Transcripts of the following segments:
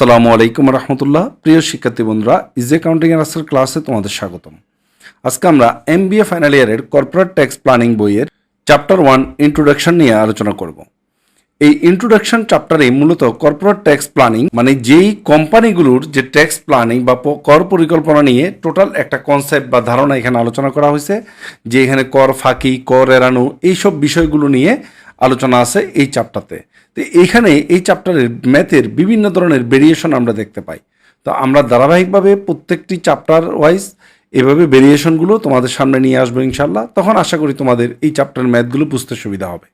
আসসালামু আলাইকুম রহমতুল্লাহ। প্রিয় শিক্ষার্থী বন্ধুরা ইজি অ্যাকাউন্টিং এর আজকের ক্লাসে তোমাদের স্বাগতম। আজকে আমরা এমবিএ ফাইনাল ইয়ারের কর্পোরেট ট্যাক্স প্ল্যানিং বইয়ের চ্যাপ্টার ওয়ান ইন্ট্রোডাকশন নিয়ে আলোচনা করব। এই ইন্ট্রোডাকশন চ্যাপ্টারে মূলত কর্পোরেট ট্যাক্স প্ল্যানিং মানে যেই কোম্পানিগুলোর যে ট্যাক্স প্ল্যানিং বা কর পরিকল্পনা নিয়ে টোটাল একটা কনসেপ্ট বা ধারণা এখানে আলোচনা করা হয়েছে, যে এখানে কর ফাঁকি, কর এড়ানো, এইসব বিষয়গুলো নিয়ে আলোচনা আছে এই চ্যাপ্টারতে তো এইখানে এই চ্যাপ্টারের ম্যাথের বিভিন্ন ধরনের ভেরিয়েশন আমরা দেখতে পাই। তো আমরা ধারাবাহিকভাবে প্রত্যেকটি চ্যাপ্টার ওয়াইজ এভাবে ভেরিয়েশনগুলো তোমাদের সামনে নিয়ে আসব ইনশাল্লাহ তখন আশা করি তোমাদের এই চ্যাপ্টার ম্যাথগুলো বুঝতে সুবিধা হবে।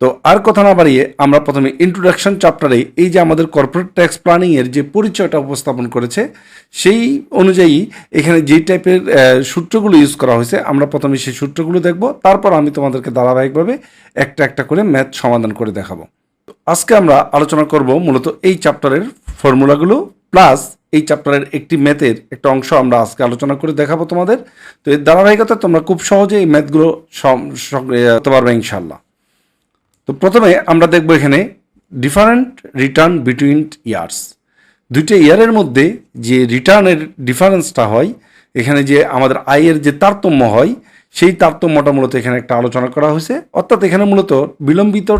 তো আর কথা না বাড়িয়ে আমরা প্রথমে ইন্ট্রোডাকশন চ্যাপ্টারে এই যে আমাদের কর্পোরেট ট্যাক্স প্ল্যানিংয়ের যে পরিচয়টা উপস্থাপন করেছে, সেই অনুযায়ী এখানে যে টাইপের সূত্রগুলো ইউজ করা হয়েছে, আমরা প্রথমে সেই সূত্রগুলো দেখব, তারপর আমি তোমাদেরকে ধারাবাহিকভাবে একটা একটা করে ম্যাথ সমাধান করে দেখাবো। আজকে আমরা আলোচনা করব মূলত এই চ্যাপ্টারের ফর্মুলাগুলো প্লাস এই চ্যাপ্টারের একটি ম্যাথের একটা অংশ আমরা আজকে আলোচনা করে দেখাবো তোমাদের। তো এর ধারাবাহিকতা তোমরা খুব সহজে এই ম্যাথগুলো করতে পারবে ইনশাল্লাহ তো প্রথমে আমরা দেখব এখানে ডিফারেন্ট রিটার্ন বিটুইন ইয়ার্স দুইটা ইয়ারের মধ্যে যে রিটার্নের ডিফারেন্সটা হয়, এখানে যে আমাদের আয়ের যে তারতম্য হয়, সেই তারতম্যটা মূলত এখানে একটা আলোচনা করা হয়েছে। অর্থাৎ এখানে মূলত বিলম্বিত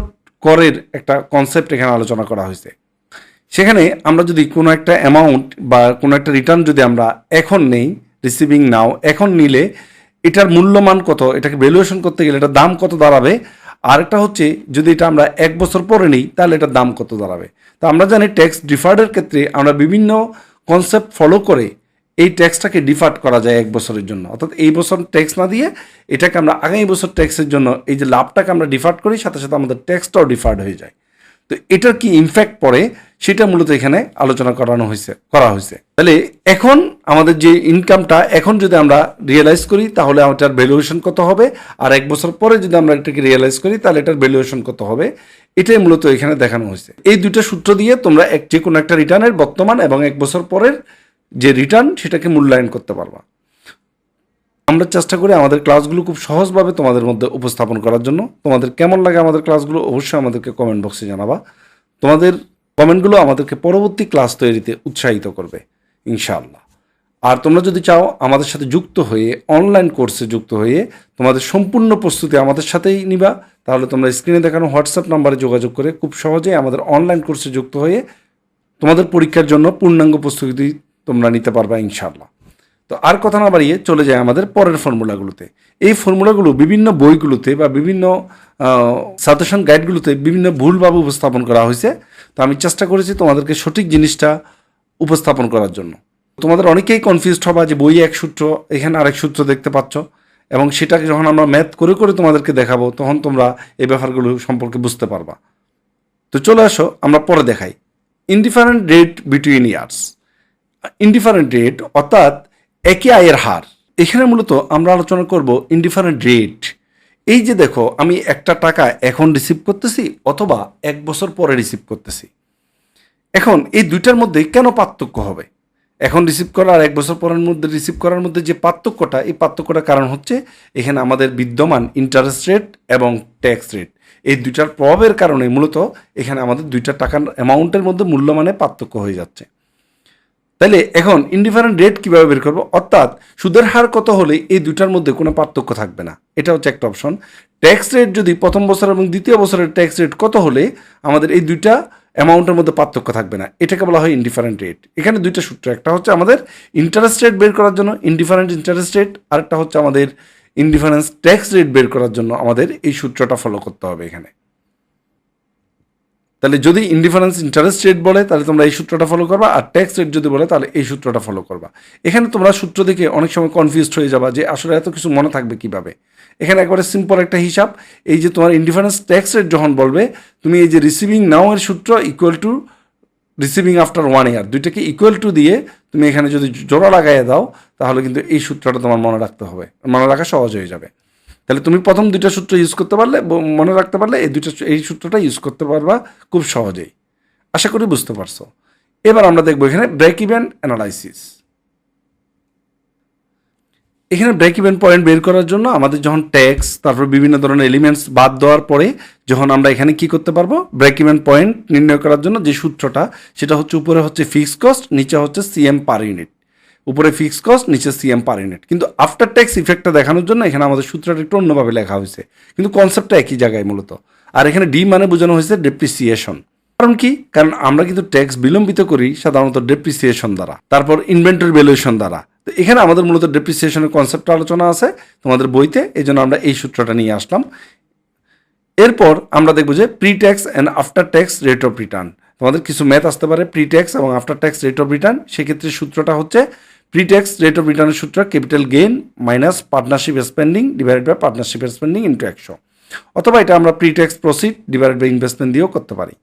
করের একটা কনসেপ্ট এখানে আলোচনা করা হয়েছে। সেখানে আমরা যদি কোনো একটা অ্যামাউন্ট বা কোনো একটা রিটার্ন যদি আমরা এখন নেই রিসিভিং নাও এখন নিলে এটার মূল্যমান কত, এটাকে ভ্যালুয়েশন করতে গেলে এটার দাম কত দাঁড়াবে আরেকটা হচ্ছে, যদি এটা আমরা এক বছর পরে নিই, তাহলে এটার দাম কত দাঁড়াবে? তো আমরা জানি ট্যাক্স ডিফার্ডের ক্ষেত্রে আমরা বিভিন্ন কনসেপ্ট ফলো করে এই ট্যাক্সটাকে ডিফার্ড করা যায় এক বছরের জন্য। অর্থাৎ এই বছর ট্যাক্স না দিয়ে এটাকে আমরা আগামী বছর ট্যাক্সের জন্য এই যে লাভটাকে আমরা ডিফার্ড করি, সাথে সাথে আমাদের ট্যাক্সটাও ডিফার্ড হয়ে যায়। তো এটার কি ইমফ্যাক্ট পড়ে? সেটা মূলত এখানে আলোচনা করানো হয়েছে, করা হয়েছে। তাহলে এখন আমাদের যে ইনকামটা এখন যদি আমরা রিয়েলাইজ করি, তাহলে এটার ভ্যালুয়েশন কত হবে? আর এক বছর পরে যদি আমরা এটাকে রিয়েলাইজ করি, তাহলে এটার ভ্যালুয়েশন কত হবে? এটাই মূলত এখানে দেখানো হয়েছে। এই দুটো সূত্র দিয়ে তোমরা এক যে কোনো একটা রিটার্নের বর্তমান এবং এক বছর পরের যে রিটার্ন সেটাকে মূল্যায়ন করতে পারবা। আমরা চেষ্টা করি আমাদের ক্লাসগুলো খুব সহজভাবে তোমাদের মধ্যে উপস্থাপন করার জন্য। তোমাদের কেমন লাগে আমাদের ক্লাসগুলো অবশ্যই আমাদেরকে কমেন্ট বক্সে জানাবা। তোমাদের কমেন্টগুলো আমাদেরকে পরবর্তী ক্লাস তৈরিতে উৎসাহিত করবে, ইনশাআল্লাহ। আর তোমরা যদি চাও আমাদের সাথে যুক্ত হয়ে, অনলাইন কোর্সে যুক্ত হয়ে তোমাদের সম্পূর্ণ প্রস্তুতি আমাদের সাথেই নিবা, তাহলে তোমরা স্ক্রিনে দেখানো হোয়াটসঅ্যাপ নাম্বারে যোগাযোগ করে খুব সহজেই আমাদের অনলাইন কোর্সে যুক্ত হয়ে তোমাদের পরীক্ষার জন্য পূর্ণাঙ্গ প্রস্তুতি তোমরা নিতে পারবা, ইনশাআল্লাহ। তো আর কথা না বাড়িয়ে চলে যায় আমাদের পরের ফর্মুলাগুলোতে। এই ফর্মুলাগুলো বিভিন্ন বইগুলোতে বা বিভিন্ন সাজেশন গাইডগুলোতে বিভিন্ন ভুলভাবে উপস্থাপন করা হয়েছে। তো আমি চেষ্টা করেছি তোমাদেরকে সঠিক জিনিসটা উপস্থাপন করার জন্য। তোমাদের অনেকেই কনফিউজড হবা যে বই এক সূত্র, এখানে আরেক সূত্র দেখতে পাচ্ছ এবং সেটাকে যখন আমরা ম্যাথ করে করে তোমাদেরকে দেখাবো, তখন তোমরা এই ব্যাপারগুলো সম্পর্কে বুঝতে পারবা। তো চলে আসো, আমরা পরে দেখাই। Indifferent rate between years indifferent rate অর্থাৎ একই আয়ের হার। এখানে মূলত আমরা আলোচনা করব ইনডিফারেন্ট রেট এই যে দেখো, আমি একটা টাকা এখন রিসিভ করতেছি অথবা এক বছর পরে রিসিভ করতেছি। এখন এই দুইটার মধ্যে কেন পার্থক্য হবে? এখন রিসিভ করা আর এক বছর পরের মধ্যে রিসিভ করার মধ্যে যে পার্থক্যটা, এই পার্থক্যটার কারণ হচ্ছে এখানে আমাদের বিদ্যমান ইন্টারেস্ট রেট এবং ট্যাক্স রেট এই দুইটার প্রভাবের কারণে মূলত এখানে আমাদের দুইটা টাকার অ্যামাউন্টের মধ্যে মূল্যমানে পার্থক্য হয়ে যাচ্ছে। তাহলে এখন ইনডিফারেন্ট রেট কীভাবে বের করব? অর্থাৎ সুদের হার কত হলে এই দুইটার মধ্যে কোনো পার্থক্য থাকবে না? এটা হচ্ছে একটা অপশন ট্যাক্স রেট যদি প্রথম বছর এবং দ্বিতীয় বছরের ট্যাক্স রেট কত হলে আমাদের এই দুইটা অ্যামাউন্টের মধ্যে পার্থক্য থাকবে না? এটাকে বলা হয় ইনডিফারেন্ট রেট এখানে দুইটা সূত্র, একটা হচ্ছে আমাদের ইন্টারেস্ট রেট বের করার জন্য ইনডিফারেন্ট ইন্টারেস্ট রেট আরেকটা হচ্ছে আমাদের ইনডিফারেন্স ট্যাক্স রেট বের করার জন্য আমাদের এই সূত্রটা ফলো করতে হবে এখানে। তাহলে যদি ইনডিফারেন্স ইন্টারেস্ট রেট বলে, তাহলে তোমরা এই সূত্রটা ফলো করবা, আর ট্যাক্স রেট যদি বলে, তাহলে এই সূত্রটা ফলো করবা। এখানে তোমরা সূত্র দেখে অনেক সময় কনফিউজড হয়ে যাবা যে আসলে এত কিছু মনে থাকবে কীভাবে। এখানে একবারে সিম্পল একটা হিসাব, এই যে তোমার ইনডিফারেন্স ট্যাক্স রেট যখন বলবে, তুমি এই যে রিসিভিং নাও এর সূত্র equal to receiving after one year দুইটাকে ইকুয়াল টু দিয়ে তুমি এখানে যদি জোড়া লাগাইয়ে দাও, তাহলে কিন্তু এই সূত্রটা তোমার মনে রাখতে হবে, মনে রাখা সহজ হয়ে যাবে। তাহলে তুমি প্রথম দুইটা সূত্র ইউজ করতে পারলে মনে রাখতে পারলে এই দুইটা এই সূত্রটা ইউজ করতে পারবা খুব সহজেই। আশা করি বুঝতে পারছ। এবার আমরা দেখব এখানে ব্রেক ইভেন অ্যানালাইসিস এখানে ব্রেক ইভেন পয়েন্ট বের করার জন্য আমাদের যখন ট্যাক্স তারপর বিভিন্ন ধরনের এলিমেন্টস বাদ দেওয়ার পরে যখন আমরা এখানে কি করতে পারব? ব্রেক ইভেন পয়েন্ট নির্ণয় করার জন্য যে সূত্রটা, সেটা হচ্ছে উপরে হচ্ছে ফিক্সড কস্ট নিচে হচ্ছে সিএম পার ইউনিট উপরে ফিক্স কস্ট নিচে সিএম পার ইউনিট কিন্তু আফটার ট্যাক্স ইফেক্টটা দেখানোর জন্য এখানে আমাদের সূত্রটা একটু অন্যভাবে লেখা হয়েছে। কিন্তু কনসেপ্টটা একই জায়গায় মূলত। আর এখানে ডি মানে বোঝানো হয়েছে ডেপ্রিসিয়েশন কারণ কি? কারণ আমরা কিন্তু ট্যাক্স বিলম্বিত করি সাধারণত ডেপ্রিসিয়েশন দ্বারা। তারপর ইনভেন্টরি ভ্যালুয়েশন দ্বারা। তো এখানে আমাদের মূলত ডেপ্রিসিয়েশনের কনসেপ্ট আলোচনা আছে তোমাদের বইতে। এই জন্য আমরা এই সূত্রটা নিয়ে আসলাম। এরপর আমরা দেখব যে pre tax and after tax rate of return তোমাদের কিছু ম্যাথ আসতে পারে প্রি ট্যাক্স এবং after tax rate of return সেক্ষেত্রে সূত্রটা হচ্ছে প্রি ট্যাক্স রেট অফ রিটার্নের সূত্র capital gain minus partnership spending divided by partnership spending into একশো। অথবা এটা আমরা pre tax proceed divided by investment দিয়েও করতে পারি।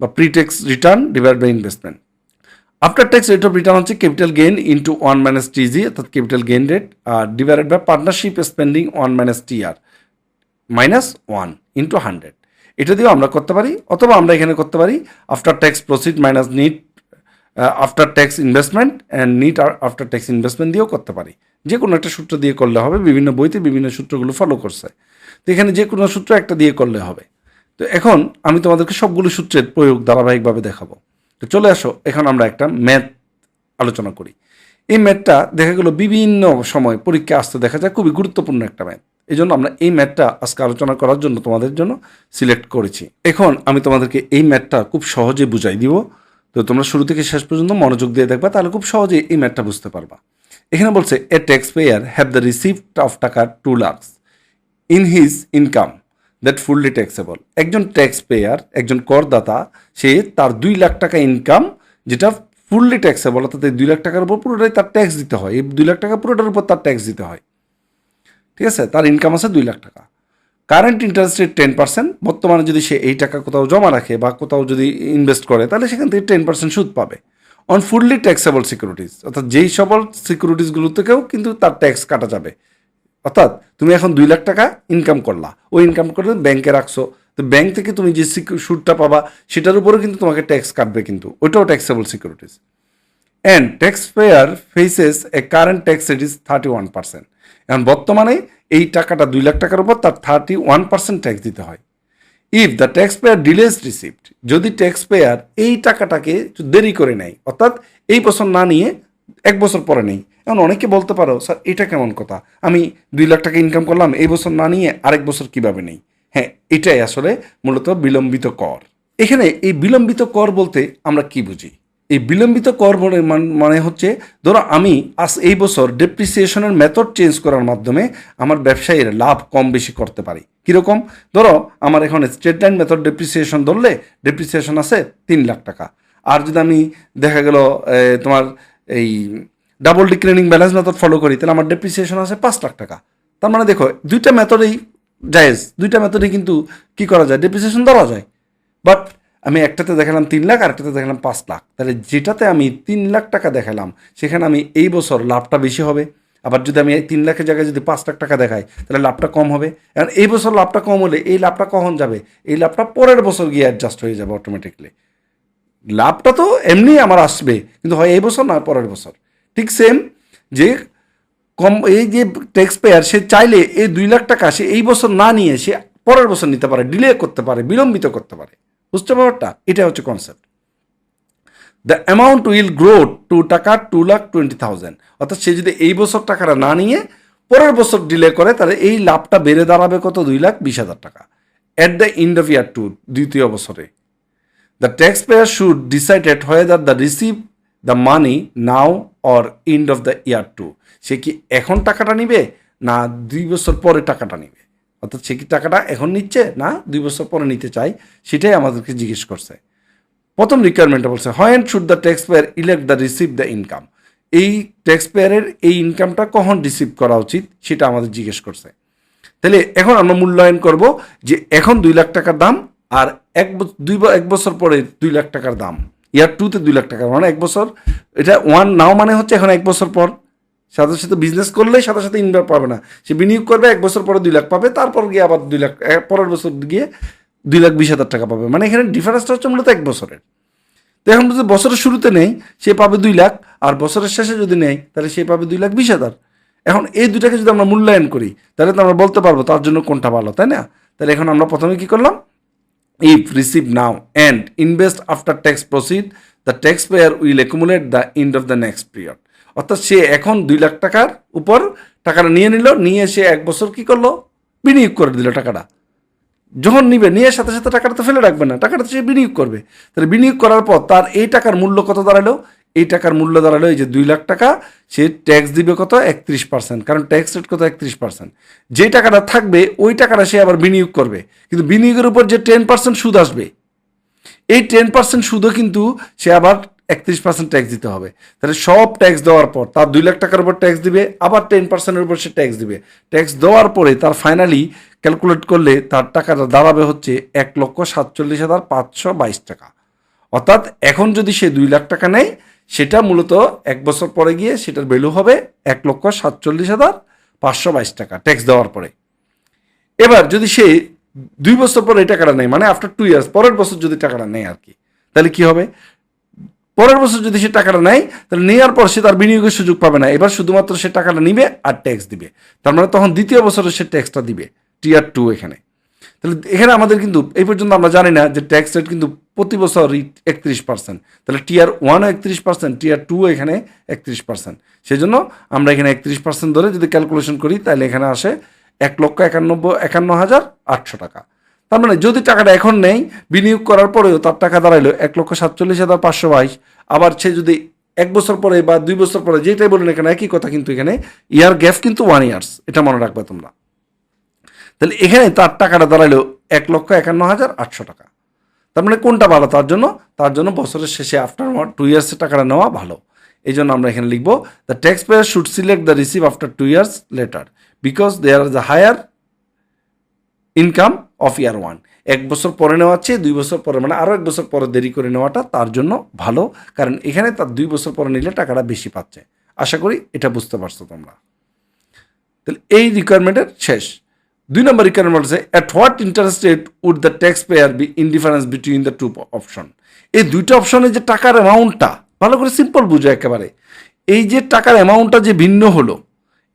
বা pre tax return divide by investment after tax rate of return হচ্ছে capital gain into one minus TG অর্থাৎ capital gain rate R divided by partnership spending one minus TR minus one into hundred এটা দিয়েও আমরা করতে পারি, অথবা আমরা এখানে করতে পারি after tax proceed minus net after tax investment and net after tax investment দিয়েও করতে পারি। যে কোনো একটা সূত্র দিয়ে করলে হবে, বিভিন্ন বইতে বিভিন্ন সূত্রগুলো ফলো করছে। তো এখানে যে কোনো সূত্র একটা দিয়ে করলে হবে। তো এখন আমি তোমাদেরকে সবগুলো সূত্রের প্রয়োগ ধারাবাহিকভাবে দেখাবো। তো চলে আসো, এখন আমরা একটা ম্যাথ আলোচনা করি। এই ম্যাথটা দেখা গেলো বিভিন্ন সময় পরীক্ষা আসতে দেখা যায় খুবই গুরুত্বপূর্ণ একটা ম্যাথ এই জন্য আমরা এই ম্যাথটা আজকে আলোচনা করার জন্য তোমাদের জন্য সিলেক্ট করেছি। এখন আমি তোমাদেরকে এই ম্যাথটা খুব সহজে বুঝাই দিব। তো তোমরা শুরু থেকে শেষ পর্যন্ত মনোযোগ দিয়ে দেখবা, তাহলে খুব সহজে এই ম্যাথটা বুঝতে পারবা। এখানে বলছে a tax payer have the receipt of টাকা two lakhs in his income that fully taxable একজন ট্যাক্স পেয়ার একজন করদাতা, সে তার দুই লাখ টাকা ইনকাম যেটা ফুললি ট্যাক্সেবল অর্থাৎ এই দুই লাখ টাকার উপর পুরোটাই তার ট্যাক্স দিতে হয়। এই দুই লাখ টাকা পুরোটার উপর তার ট্যাক্স দিতে হয়। ঠিক আছে? তার ইনকাম আছে দুই লাখ টাকা। Current interest rate ten percent বর্তমানে যদি সে এই টাকা কোথাও জমা রাখে বা কোথাও যদি ইনভেস্ট করে, তাহলে সেখান থেকে টেন পার্সেন্ট সুদ পাবে। অন ফুললি ট্যাক্সেবল সিকিউরিটিজ অর্থাৎ যেই সকল সিকিউরিটিসগুলো থেকেও কিন্তু তার ট্যাক্স কাটা যাবে। অর্থাৎ তুমি এখন দুই লাখ টাকা ইনকাম করলা, ওই ইনকাম করে ব্যাংকে রাখছো। তো ব্যাংক থেকে তুমি যে সুদটা পাবা, সেটার উপরেও কিন্তু তোমাকে ট্যাক্স কাটবে কিন্তু, ওইটাও taxable securities and taxpayer faces a current tax rate is thirty one percent এখন বর্তমানে এই টাকাটা দুই লাখ টাকার উপর তার থার্টি ওয়ান পার্সেন্ট ট্যাক্স দিতে হয়। If the taxpayer delays receipt যদি ট্যাক্স পেয়ার এই টাকাটাকে দেরি করে নেয়, অর্থাৎ এই বছর না নিয়ে এক বছর পরে নেই এখন অনেকে বলতে পারো, স্যার, এটা কেমন কথা? আমি দুই লাখ টাকা ইনকাম করলাম, এই বছর না নিয়ে আরেক বছর কীভাবে নেই? হ্যাঁ এটাই আসলে মূলত বিলম্বিত কর। এখানে এই বিলম্বিত কর বলতে আমরা কি বুঝি? এই বিলম্বিত কর মানে হচ্ছে, ধরো আমি আজ এই বছর ডেপ্রিসিয়েশনের মেথড চেঞ্জ করার মাধ্যমে আমার ব্যবসায়ীর লাভ কম বেশি করতে পারি। কীরকম? ধরো আমার এখন স্টেট লাইন মেথড ডেপ্রিসিয়েশন ধরলে ডেপ্রিসিয়েশন আছে তিন লাখ টাকা। আর যদি আমি দেখা গেল তোমার এই double declining balance method follow করি, তাহলে আমার ডেপ্রিসিয়েশন আছে পাঁচ লাখ টাকা। তার মানে দেখো, দুইটা মেথডেই জায়েজ, দুইটা মেথডে কিন্তু কি করা যায়? ডেপ্রিসিয়েশন ধরা যায়। বাট আমি একটাতে দেখালাম তিন লাখ আর একটাতে দেখালাম পাঁচ লাখ। তাহলে যেটাতে আমি তিন লাখ টাকা দেখালাম, সেখানে আমি এই বছর লাভটা বেশি হবে। আবার যদি আমি তিন লাখের জায়গায় যদি পাঁচ লাখ টাকা দেখাই, তাহলে লাভটা কম হবে। কারণ এই বছর লাভটা কম হলে এই লাভটা কখন যাবে? এই লাভটা পরের বছর গিয়ে অ্যাডজাস্ট হয়ে যাবে অটোমেটিকলি লাভটা তো এমনি আমার আসবে, কিন্তু হয় এই বছর না পরের বছর। ঠিক সেম যে কম, এই যে ট্যাক্স পেয়ার সে চাইলে এই দুই লাখ টাকা সে এই বছর না নিয়ে সে পরের বছর নিতে পারে ডিলে করতে পারে, বিলম্বিত করতে পারে। বুঝতে ব্যাপারটা এটা হচ্ছে concept the amount will grow to টাকা টু লাখ টোয়েন্টি থাউজেন্ড অর্থাৎ সে যদি এই বছর টাকাটা না নিয়ে পরের বছর ডিলে করে, তাহলে এই লাভটা বেড়ে দাঁড়াবে কত? দুই লাখ বিশ হাজার টাকা। At the end of year two দ্বিতীয় বছরে। The taxpayer should decided whether the receive the money now or end of the year two সে কি এখন টাকাটা নিবে, না দুই বছর পরে টাকাটা নিবে? অর্থাৎ সে কি টাকাটা এখন নিচ্ছে না দুই বছর পরে নিতে চাই সেটাই আমাদেরকে জিজ্ঞেস করছে। প্রথম রিকোয়ারমেন্টটা বলছে হয় and should the taxpayer elect the receive the income এই ট্যাক্স পেয়ারের এই ইনকামটা কখন রিসিভ করা উচিত সেটা আমাদের জিজ্ঞেস করছে। তাহলে এখন আমরা মূল্যায়ন করব যে এখন দুই লাখ টাকার দাম আর এক দুই এক বছর পরে দুই লাখ টাকার দাম। ইয়ার টুতে দুই লাখ টাকা মানে এক বছর। এটা ওয়ান নাও মানে হচ্ছে এখন এক বছর পর। সাথে সাথে বিজনেস করলেই সাথে সাথে ইনভেস্ট পাবে না। সে বিনিয়োগ করবে, এক বছর পরে দুই লাখ পাবে, তারপর গিয়ে আবার দুই লাখ পরের বছর গিয়ে দুই লাখ বিশ হাজার টাকা পাবে। মানে এখানে ডিফারেন্সটা হচ্ছে মূলত এক বছরের। তো এখন যদি বছরের শুরুতে নেই, সে পাবে দুই লাখ, আর বছরের শেষে যদি নেয় তাহলে সে পাবে দুই লাখ বিশ হাজার। এখন এই দুটাকে যদি আমরা মূল্যায়ন করি, তাহলে তো আমরা বলতে পারব তার জন্য কোনটা ভালো, তাই না? তাহলে এখন আমরা প্রথমে কি করলাম? If, receive, now, and, invest after tax proceed, the taxpayer will accumulate the end of the next period অর্থাৎ সে এখন দুই লাখ টাকার উপর টাকাটা নিয়ে নিল, নিয়ে সে এক বছর কি করল? বিনিয়োগ করে দিল টাকাটা। যখন নিবে, নিয়ে সাথে সাথে টাকাটা তো ফেলে রাখবে না, টাকাটা সে বিনিয়োগ করবে। তাহলে বিনিয়োগ করার পর তার এই টাকার মূল্য কত দাঁড়াল? এই টাকার মূল্য দাঁড়াল এই যে দুই লাখ টাকা, সে ট্যাক্স দিবে কত? একত্রিশ পার্সেন্ট কারণ ট্যাক্স রেট কত? একত্রিশ পার্সেন্ট যে টাকাটা থাকবে, ওই টাকাটা সে আবার বিনিয়োগ করবে। কিন্তু বিনিয়োগের উপর যে টেন পার্সেন্ট সুদ আসবে, এই টেন পার্সেন্ট সুদও কিন্তু সে আবার একত্রিশ পার্সেন্ট ট্যাক্স দিতে হবে। তাহলে সব ট্যাক্স দেওয়ার পর তার দুই লাখ টাকার উপর ট্যাক্স দিবে, আবার টেন পার্সেন্টের উপর সে ট্যাক্স দিবে। ট্যাক্স দেওয়ার পরে তার ফাইনালি ক্যালকুলেট করলে তার টাকাটা দাঁড়াবে হচ্ছে এক লক্ষ সাতচল্লিশ হাজার পাঁচশো বাইশ টাকা। অর্থাৎ এখন যদি সে দুই লাখ টাকা নেয়, সেটা মূলত এক বছর পরে গিয়ে সেটার ভ্যালু হবে এক লক্ষ সাতচল্লিশ হাজার পাঁচশো বাইশ টাকা ট্যাক্স দেওয়ার পরে। এবার যদি সে দুই বছর পরে এই টাকাটা নেয় মানে আফটার টু ইয়ার্স পরের বছর যদি টাকাটা নেয় আর কি, তাহলে কি হবে? পরের বছর যদি সে টাকাটা নেয়, তাহলে নেওয়ার পর সে তার বিনিয়োগের সুযোগ পাবে না। এবার শুধুমাত্র সে টাকাটা নিবে আর ট্যাক্স দিবে। তার মানে তখন দ্বিতীয় বছরে সে ট্যাক্সটা দিবে টিয়ার টু এখানে। তাহলে এখানে আমাদের কিন্তু, এই পর্যন্ত আমরা জানি না যে ট্যাক্স রেট কিন্তু প্রতি বছর একত্রিশ পার্সেন্ট তাহলে টিয়ার ওয়ানও একত্রিশ পার্সেন্ট টিয়ার টু এখানে একত্রিশ পার্সেন্ট সেই জন্য আমরা এখানে একত্রিশ পার্সেন্ট ধরে যদি ক্যালকুলেশন করি, তাহলে এখানে আসে এক লক্ষ একানব্বই, একান্ন হাজার আটশো টাকা। তার মানে যদি টাকাটা এখন নেই, বিনিয়োগ করার পরেও তার টাকা দাঁড়াইলো এক লক্ষ সাতচল্লিশ হাজার পাঁচশো বাইশ। আবার সে যদি এক বছর পরে বা দুই বছর পরে যেটাই বলুন এখানে একই কথা কিন্তু এখানে, ইয়ার গ্যাপ কিন্তু ওয়ান ইয়ার্স এটা মনে রাখবে তোমরা। তাহলে এখানে তার টাকাটা দাঁড়াল এক লক্ষ একান্ন হাজার আটশো টাকা। তার মানে কোনটা ভালো তার জন্য? তার জন্য বছরের শেষে আফটার টু ইয়ার্সের টাকাটা নেওয়া ভালো। এই জন্য আমরা এখানে লিখব the taxpayer should select the receive after two years later because there are the higher income of year one এক বছর পরে নেওয়া চেয়ে দুই বছর পরে মানে আরও এক বছর পরে দেরি করে নেওয়াটা তার জন্য ভালো, কারণ এখানে তার দুই বছর পরে নিলে টাকাটা বেশি পাচ্ছে। আশা করি এটা বুঝতে পারছ তোমরা। তাহলে এই রিকোয়ারমেন্টের শেষ। দুই নম্বর রিকোয়ারমেন্ট হচ্ছে at what interest rate would the taxpayer be indifference between the two option এই দুইটা অপশনে যে টাকার অ্যামাউন্টটা ভালো করে সিম্পল বুঝো একেবারে। এই যে টাকার অ্যামাউন্টটা যে ভিন্ন হলো,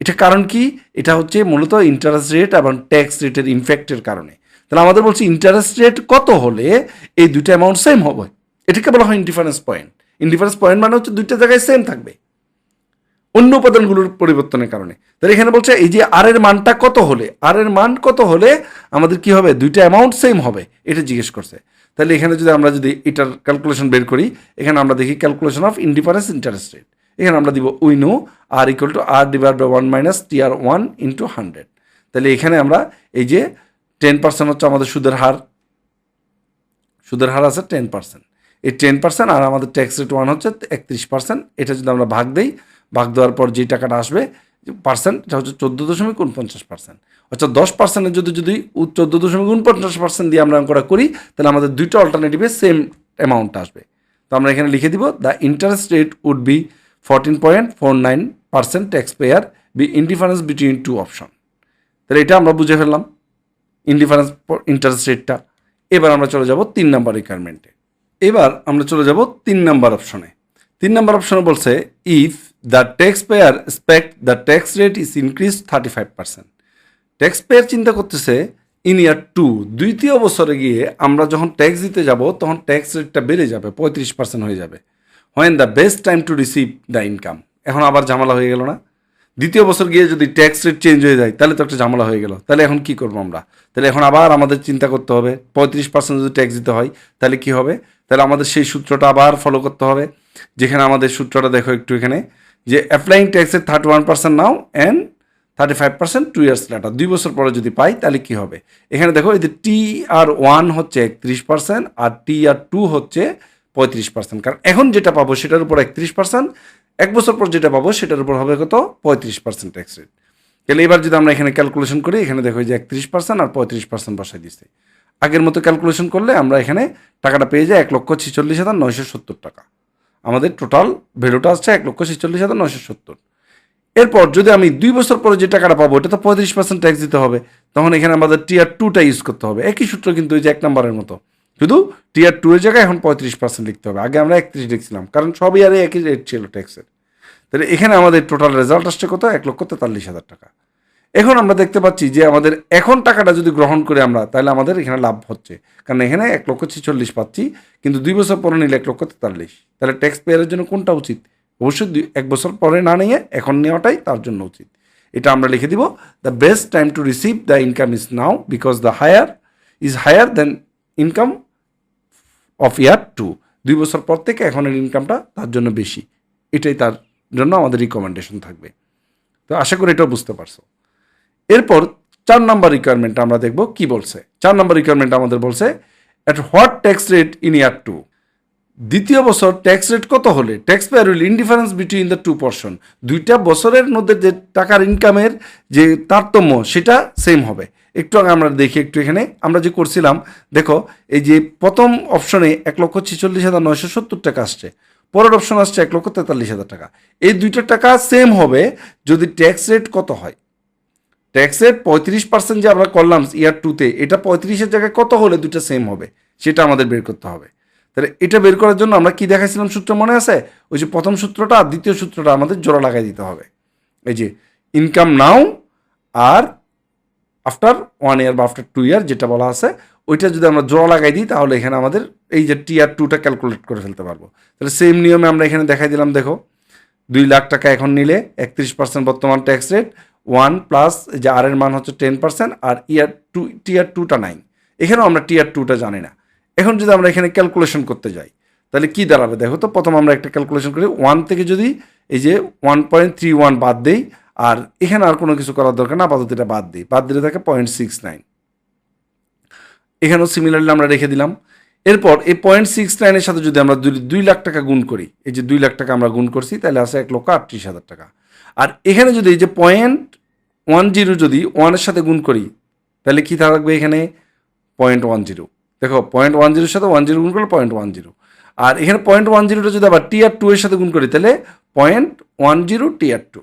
এটা কারণ কি? এটা হচ্ছে মূলত ইন্টারেস্ট রেট এবং ট্যাক্স রেটের ইনফ্যাক্টের কারণে। তাহলে আমাদের বলছি ইন্টারেস্ট রেট কত হলে এই দুইটা অ্যামাউন্ট সেম হবে? এটাকে বলা হয় ইনডিফারেন্স পয়েন্ট ইনডিফারেন্স পয়েন্ট মানে হচ্ছে দুইটা জায়গায় সেম থাকবে। অন্য উপাদানগুলোর পরিবর্তনের কারণে। তাহলে এখানে বলছে এই যে আর এর মানটা কত হলে আর এর মান কত হলে আমাদের কি হবে? দুইটা অ্যামাউন্ট সেম হবে। এটা জিজ্ঞেস করছে। তাহলে এখানে যদি আমরা যদি এটার ক্যালকুলেশন বের করি, এখানে আমরা দেখি calculation of indifference interest rate এখানে আমরা দিব we know R equal to R divide by one minus T R one into hundred তাহলে এখানে আমরা এই যে টেন পার্সেন্ট হচ্ছে আমাদের সুদের হার। সুদের হার আছে টেন পার্সেন্ট এই টেন পার্সেন্ট আর আমাদের ট্যাক্স রেট ওয়ান হচ্ছে একত্রিশ পার্সেন্ট এটা যদি আমরা ভাগ দিই, ভাগ দেওয়ার পর যে টাকাটা আসবে পার্সেন্ট এটা হচ্ছে চোদ্দ দশমিক উনপঞ্চাশ পার্সেন্ট অর্থাৎ দশ পার্সেন্টের যদি যদি চোদ্দ দশমিক উনপঞ্চাশ পার্সেন্ট দিয়ে আমরা অঙ্কটা করি, তাহলে আমাদের দুইটা অল্টারনেটিভে সেম অ্যামাউন্ট আসবে। তো আমরা এখানে লিখে দিব the interest rate would be fourteen point four nine percent taxpayer be indifference between two option তাহলে এটা আমরা বুঝে ফেললাম। ইনডিফারেন্স ইন্টারেস্ট রেটটা এবার আমরা চলে যাব তিন নাম্বার রিকোয়ারমেন্টে এবার আমরা চলে যাব তিন নাম্বার অপশনে তিন নাম্বার অপশনে বলছে if the tax payer expect the tax rate is increase thirty five percent tax payer চিন্তা করতেছে ইন ইয়ার টু দ্বিতীয় বছরে গিয়ে আমরা যখন ট্যাক্স দিতে যাব, তখন ট্যাক্স রেটটা বেড়ে যাবে, পঁয়ত্রিশ পার্সেন্ট হয়ে যাবে। When the best time to receive the income এখন আবার ঝামেলা হয়ে গেল না? দ্বিতীয় বছর গিয়ে যদি ট্যাক্স রেট চেঞ্জ হয়ে যায়, তাহলে তো একটা ঝামেলা হয়ে গেল। তাহলে এখন কি করব আমরা? তাহলে এখন আবার আমাদের চিন্তা করতে হবে, পঁয়ত্রিশ পার্সেন্ট যদি ট্যাক্স দিতে হয়, তাহলে কি হবে? তাহলে আমাদের সেই সূত্রটা আবার ফলো করতে হবে, যেখানে আমাদের সূত্রটা দেখো একটু এখানে, যে অ্যাপ্লাইং ট্যাক্সের thirty one percent now and thirty five percent two years later দুই বছর পরে যদি পাই, তাহলে কি হবে? এখানে দেখো, এই যে টি আর ওয়ান হচ্ছে একত্রিশ পার্সেন্ট আর টি আর টু হচ্ছে পঁয়ত্রিশ পার্সেন্ট কারণ এখন যেটা পাবো, সেটার উপর একত্রিশ পার্সেন্ট এক বছর পর যেটা পাবো, সেটার উপর হবে কত? পঁয়ত্রিশ পার্সেন্ট ট্যাক্স রেট তাহলে এবার যদি আমরা এখানে ক্যালকুলেশন করি, এখানে দেখো যে একত্রিশ পার্সেন্ট আর পঁয়ত্রিশ পার্সেন্ট বসাই দিচ্ছে আগের মতো ক্যালকুলেশন করলে আমরা এখানে টাকাটা পেয়ে যাই এক লক্ষ ছিচল্লিশ হাজার নয়শো সত্তর টাকা। আমাদের টোটাল ভ্যালুটা আসছে এক লক্ষ ছিচল্লিশ হাজার নয়শো সত্তর। এরপর যদি আমি দুই বছর পরে যে টাকাটা পাবো, এটা তো পঁয়ত্রিশ পার্সেন্ট ট্যাক্স দিতে হবে, তখন এখানে আমাদের টিয়ার টুটা ইউজ করতে হবে। একই সূত্র কিন্তু ওই যে এক নম্বরের মতো। শুধু টিয়ার টু এর জায়গায় এখন পঁয়ত্রিশ পার্সেন্ট লিখতে হবে। আগে আমরা একত্রিশ লিখছিলাম, কারণ সবই আরে একই রেট ছিল ট্যাক্সের তাহলে এখানে আমাদের টোটাল রেজাল্ট আসছে কত এক লক্ষ তেতাল্লিশ হাজার টাকা। এখন আমরা দেখতে পাচ্ছি যে আমাদের এখন টাকাটা যদি গ্রহণ করি আমরা, তাহলে আমাদের এখানে লাভ হচ্ছে। কারণ এখানে এক লক্ষ ছেচল্লিশ পাচ্ছি, কিন্তু দুই বছর পরে নিলে এক লক্ষ তেতাল্লিশ। তাহলে ট্যাক্স পেয়ারের জন্য কোনটা উচিত? অবশ্যই দুই এক বছর পরে না নিয়ে এখন নেওয়াটাই তার জন্য উচিত। এটা আমরা লিখে দিব the best time to receive the income is now because the higher is higher then income of year two দুই বছর পর থেকে এখনের ইনকামটা তার জন্য বেশি। এটাই তার জন্য আমাদের রিকমেন্ডেশন থাকবে। তো আশা করি এটাও বুঝতে পারছ। এরপর চার নম্বর রিকোয়ারমেন্ট আমরা দেখব কি বলছে। চার নম্বর রিকোয়ারমেন্ট আমাদের বলছে at what tax rate in year two দ্বিতীয় বছর ট্যাক্স রেট কত হলে? Tax payer will indifference between the two person দুইটা বছরের মধ্যে যে টাকার ইনকামের যে তারতম্য, সেটা সেম হবে। একটু আগে আমরা দেখি, একটু এখানে আমরা যে করছিলাম, দেখো, এই যে প্রথম অপশনে এক লক্ষ ছেচল্লিশ হাজার নয়শো সত্তর টাকা আসছে। পরের অপশন আসছে এক লক্ষ তেতাল্লিশ হাজার টাকা। এই দুইটা টাকা সেম হবে যদি ট্যাক্স রেট কত হয়। ট্যাক্স রেট পঁয়ত্রিশ পার্সেন্ট যে আমরা করলাম ইয়ার টুতে এটা পঁয়ত্রিশের জায়গায় কত হলে দুটো সেম হবে? সেটা আমাদের বের করতে হবে। তাহলে এটা বের করার জন্য আমরা কি দেখাইছিলাম সূত্র মনে আছে? ওই যে প্রথম সূত্রটা আর দ্বিতীয় সূত্রটা আমাদের জোড়া লাগাই দিতে হবে। এই যে ইনকাম নাও আর আফটার ওয়ান ইয়ার বা আফটার টু ইয়ার যেটা বলা আছে, ওইটা যদি আমরা জোড়া লাগাই দিই, তাহলে এখানে আমাদের এই যে টি আর টুটা ক্যালকুলেট করে ফেলতে পারব। তাহলে সেম নিয়মে আমরা এখানে দেখাই দিলাম, দেখো, দুই লাখ টাকা এখন নিলে একত্রিশ পার্সেন্ট বর্তমান ট্যাক্স রেট ওয়ান প্লাস যে আর এর মান হচ্ছে টেন পার্সেন্ট আর ইয়ার টু টিয়ার টুটা নাইন এখানেও আমরা টিয়ার টুটা জানি না। এখন যদি আমরা এখানে ক্যালকুলেশন করতে যাই, তাহলে কি দাঁড়াবে? দেখো তো, প্রথম আমরা একটা ক্যালকুলেশন করি ওয়ান থেকে যদি এই যে ওয়ান পয়েন্ট থ্রি ওয়ান বাদ দেই আর এখানে আর কোনো কিছু করার দরকার না, আপাতত এটা বাদ দিই। বাদ দিলে থাকে পয়েন্ট সিক্স নাইন এখানেও সিমিলারলি আমরা রেখে দিলাম। এরপর এই পয়েন্ট সিক্স নাইনের সাথে যদি আমরা দুই দুই লাখ টাকা গুণ করি, এই যে দুই লাখ টাকা আমরা গুণ করছি, তাহলে আসে এক লক্ষ আটত্রিশ হাজার টাকা। আর এখানে যদি এই যে পয়েন্ট ওয়ান জিরো যদি ওয়ানের সাথে গুণ করি, তাহলে কী থাকবে এখানে? পয়েন্ট ওয়ান জিরো দেখো পয়েন্ট ওয়ান জিরোর সাথে ওয়ান জিরো গুণ করলে পয়েন্ট ওয়ান জিরো আর এখানে পয়েন্ট ওয়ান জিরোটা যদি আবার টিয়ার টু এর সাথে গুণ করি, তাহলে point one zero tier two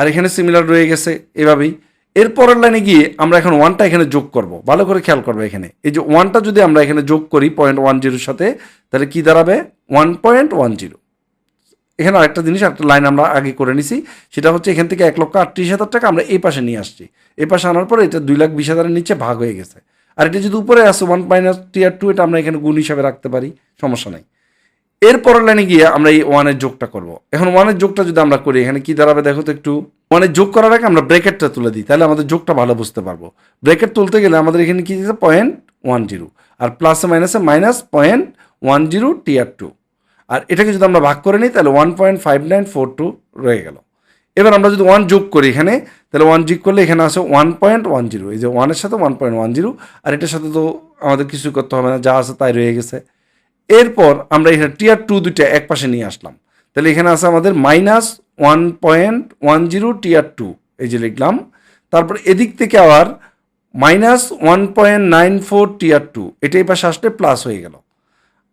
আর এখানে সিমিলার রয়ে গেছে এভাবেই। এর পরের লাইনে গিয়ে আমরা এখন ওয়ানটা এখানে যোগ করব। ভালো করে খেয়াল করব এখানে। এই যে ওয়ানটা যদি আমরা এখানে যোগ করি পয়েন্ট ওয়ান জিরোর সাথে, তাহলে কি দাঁড়াবে? ওয়ান পয়েন্ট ওয়ান জিরো এখানে আরেকটা জিনিস একটা লাইন আমরা আগে করে নিছি। সেটা হচ্ছে এখান থেকে এক লক্ষ আটত্রিশ হাজার টাকা আমরা এই পাশে নিয়ে আসছি। এই পাশে আনার পরে এটা দুই লাখ বিশ হাজারের নিচে ভাগ হয়ে গেছে। আর এটা যদি উপরে আসে ওয়ান মাইনাস টিয়ার টু এটা আমরা এখানে গুণ হিসাবে রাখতে পারি। সমস্যা নাই। এর লাইনে গিয়ে আমরা এই ওয়ানের যোগটা করব। এখন ওয়ানের যোগটা যদি আমরা করি, এখানে কি দাঁড়াবে দেখো তো একটু? ওয়ানের যোগ করার আগে আমরা ব্রেকেটটা তুলে দিই, তাহলে আমাদের যোগটা ভালো বুঝতে পারব। ব্রেকেট তুলতে গেলে আমাদের এখানে কি দিতে পয়েন্ট ওয়ান জিরো আর প্লাসে মাইনাসে minus point one zero tier two আর এটাকে যদি আমরা ভাগ করে নিই, তাহলে one point five nine four two রয়ে গেল। এবার আমরা যদি ওয়ান যোগ করি এখানে, তাহলে ওয়ান যোগ করলে এখানে আসে ওয়ান পয়েন্ট ওয়ান জিরো এই যে ওয়ানের সাথে ওয়ান পয়েন্ট ওয়ান জিরো আর এটার সাথে তো আমাদের কিছু করতে হবে না, যা আছে তাই রয়ে গেছে। এরপর আমরা এখানে টিয়ার টু দুইটা এক পাশে নিয়ে আসলাম। তাহলে এখানে আছে আমাদের minus one point one zero tier two এই যে লিখলাম। তারপর এদিক থেকে আবার minus one point nine four tier two এটা এই পাশে আসলে প্লাস হয়ে গেল।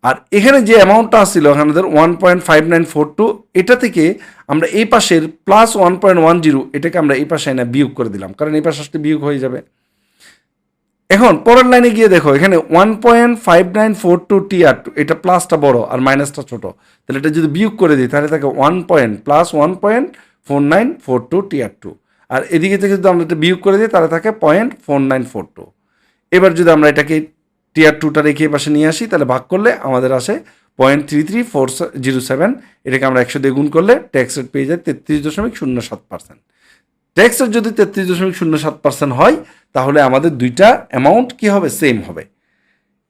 আর এখানে যে অ্যামাউন্টটা আসছিল আমাদের one point five nine four two এটা থেকে আমরা এই পাশের plus one point one zero এটাকে আমরা এই পাশে এনে বিয়োগ করে দিলাম। কারণ এই পাশে আসলে বিয়োগ হয়ে যাবে। এখন, পরের লাইনে গিয়ে দেখো, এখানে one point five nine four two tier two এটা প্লাসটা বড় আর মাইনাসটা ছোট। তাহলে এটা যদি বিয়োগ করে দিই, তাহলে থাকে one point plus one point four nine four two tier two আর এদিকে থেকে যদি আমরা এটা বিয়োগ করে দিই, তাহলে থাকে point four nine four two এবার যদি আমরা এটাকে টিয়ার টুটা রেখে পাশে নিয়ে আসি, তাহলে ভাগ করলে আমাদের আসে point three three four zero seven এটাকে আমরা একশো দিয়ে গুণ করলে ট্যাক্স রেট পেয়ে যায় তেত্রিশ দশমিক শূন্য সাত পার্সেন্ট ট্যাক্স রেট যদি তেত্রিশ দশমিক শূন্য সাত পার্সেন্ট হয়, তাহলে আমাদের দুইটা অ্যামাউন্ট কী হবে? সেম হবে।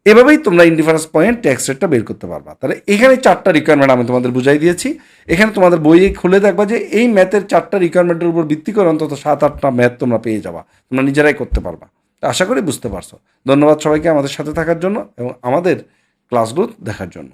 এভাবেই তোমরা ইন্ডিফারেন্স পয়েন্ট ট্যাক্স রেটটা বের করতে পারবা। তাহলে এখানে চারটা রিকোয়ারমেন্ট আমি তোমাদের বুঝাই দিয়েছি। এখানে তোমাদের বইয়ে খুলে দেখবা যে এই ম্যাথের চারটা রিকোয়ারমেন্টের উপর ভিত্তি করে অন্তত সাত আটটা ম্যাথ তোমরা পেয়ে যাবা। তোমরা নিজেরাই করতে পারবা। আশা করি বুঝতে পারছ। ধন্যবাদ সবাইকে আমাদের সাথে থাকার জন্য এবং আমাদের ক্লাসগুলো দেখার জন্য।